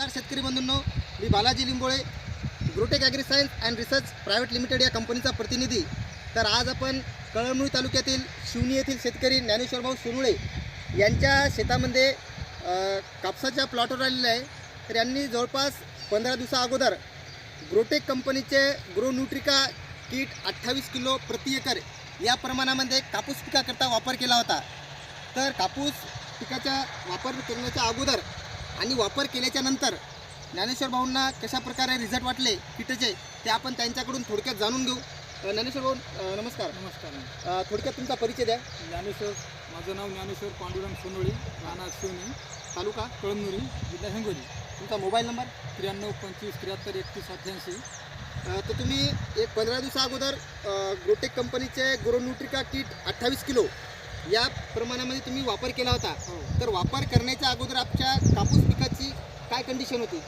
नमस्कार शेतकरी बंधूंनो मी Balaji Limbole Grotech agri science and research private limited या कंपनीचा प्रतिनिधी. तर आज आपण कळमनुरी तालुक्यातील शिवणी येथील शेतकरी ज्ञानेश्वरभाऊ सोनुळे यांच्या शेतामध्ये कापसाच्या प्लॉटवर आलेले आहे. तर यांनी जवळपास पंधरा दिवसा अगोदर ग्रोटेक कंपनीचे ग्रो न्यूट्रिका किट अठ्ठावीस किलो प्रति एकर या प्रमाणामध्ये कापूस पिकाकरता वापर केला होता. तर कापूस पिकाचा वापर करण्याच्या अगोदर आणि वापर केल्याच्यानंतर ज्ञानेश्वर भाऊंना कशा प्रकारे रिझल्ट वाटले किटचे ते आपण त्यांच्याकडून थोडक्यात जाणून घेऊ. ज्ञानेश्वर भाऊ नमस्कार. नमस्कार. थोडक्यात तुमचा परिचय द्या. ज्ञानेश्वर माझं नाव ज्ञानेश्वर पांडुरंग सोनोळी राणा शिवणी तालुका कळमनुरी जिल्हा हिंगोली. तुमचा मोबाईल नंबर? त्र्याण्णव पंचवीस त्र्याहत्तर एकतीस अठ्ठ्याऐंशी. तर तुम्ही एक पंधरा दिवसा अगोदर ग्रोटेक कंपनीचे ग्रो न्यूट्रिका किट अठ्ठावीस किलो या प्रमाणामध्ये तुम्ही वापर केला होता. हो. तर वापर करण्याच्या अगोदर आपल्या कापूस पिकाची काय कंडिशन होती?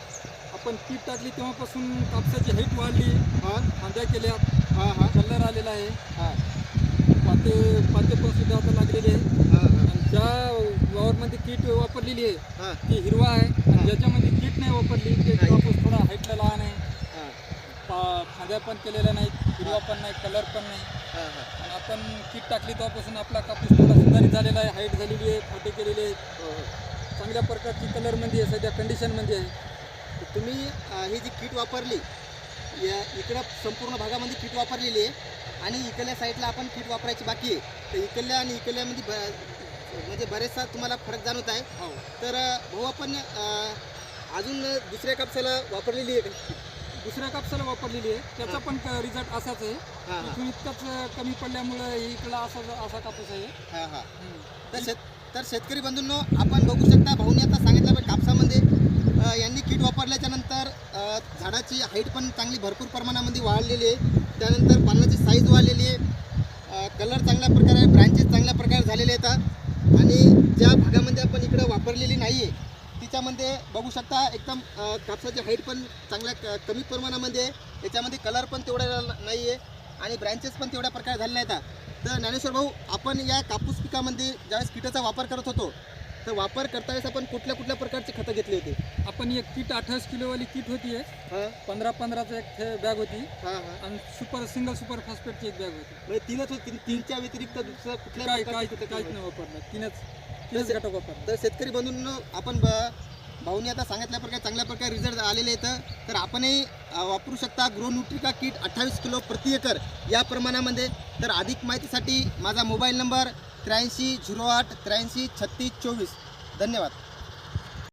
आपण पीठ टाकली तेव्हापासून कापसाची हाईट वाढली. हां. फांद्या केल्या हां हां. कलर आलेला आहे. हां. पाते पाते पण सुद्धा आता लागलेले आहे आणि ज्या वावरमध्ये कीट वापरलेली आहे हां. ती हिरवा आहे. आणि ज्याच्यामध्ये कीट नाही वापरली ते. कापूस थोडा हाईटला लहान आहे. फांद्या पण केलेल्या नाहीत हिरवा पण नाही कलर पण नाही. हां हां. आणि आपण किट टाकली तेव्हापासून आपला कापूस थोडा सुधारित झालेला आहे हाईट झालेली आहे फाटे केलेले आहेत. हो हो. चांगल्या प्रकारची कलरमध्ये आहे सध्या कंडिशनमध्ये आहे. तर तुम्ही अ, ही जी किट वापरली या इकडं संपूर्ण भागामध्ये किट वापरलेली आहे आणि इकडल्या साईडला आपण किट वापरायची बाकी आहे. तर इकडल्या आणि इकडल्यामध्ये ब म्हणजे बरेचसा तुम्हाला फरक जाणवत आहे. हो. तर अ, भाऊ आपण अ, अजून दुसऱ्या कापसाला वापरलेली आहे का? दुसऱ्या कापसाला वापरलेली आहे. त्याचा पण रिझल्ट असाच आहे. इथून इतकाच कमी पडल्यामुळे इकडला असा असा कापूस आहे. हां हां. तर शेत तर शेतकरी बंधूंनो आपण बघू शकता भाऊनी आता सांगितलं पण कापसामध्ये यांनी किट वापरल्याच्या नंतर झाडाची हाईट पण चांगली भरपूर प्रमाणामध्ये वाढलेली आहे. त्यानंतर पानाची साईज वाढलेली आहे. कलर चांगल्या प्रकारे ब्रांचेस चांगल्या प्रकारे झालेले आहेत. आणि ज्या भागामध्ये आपण इकडं वापरलेली नाही आहे तिच्यामध्ये बघू शकता एकदम कापसाची हाईट पण चांगल्या कमी प्रमाणामध्ये आहे. याच्यामध्ये कलर पण तेवढा नाही आहे आणि ब्रँचेस पण तेवढ्या प्रकारे झालेले आहेत तर ज्ञानेश्वर भाऊ आपण या कापूस पिकामध्ये ज्यावेळेस किटाचा वापर करत होतो तर वापर करता वेळेस आपण कुठल्या कुठल्या प्रकारची खतं घेतली होती? आपण एक किट अठ्ठावीस किलोवाली किट होती हां. पंधरा पंधराचं एक बॅग होती. आणि सुपर सिंगल सुपर फॉस्फेटची एक बॅग होती. म्हणजे तीनच होती तीन- तीनच्या व्यतिरिक्त दुसरं कुठल्या काहीच नाही वापरलं. तीनच. तर शेतकरी बंधूंनो आपण ब भाऊनी आता सांगितल्या प्रकारे चांगल्या प्रकारे रिझल्ट आलेले आहेत. तर आपणही वापरू शकता ग्रो न्यूट्रिका किट अठ्ठावीस किलो प्रति एकर या प्रमाणामध्ये. तर अधिक माहितीसाठी माझा मोबाईल नंबर त्र्याऐंशी झिरो आठ त्र्याऐंशी छत्तीस चोवीस. धन्यवाद.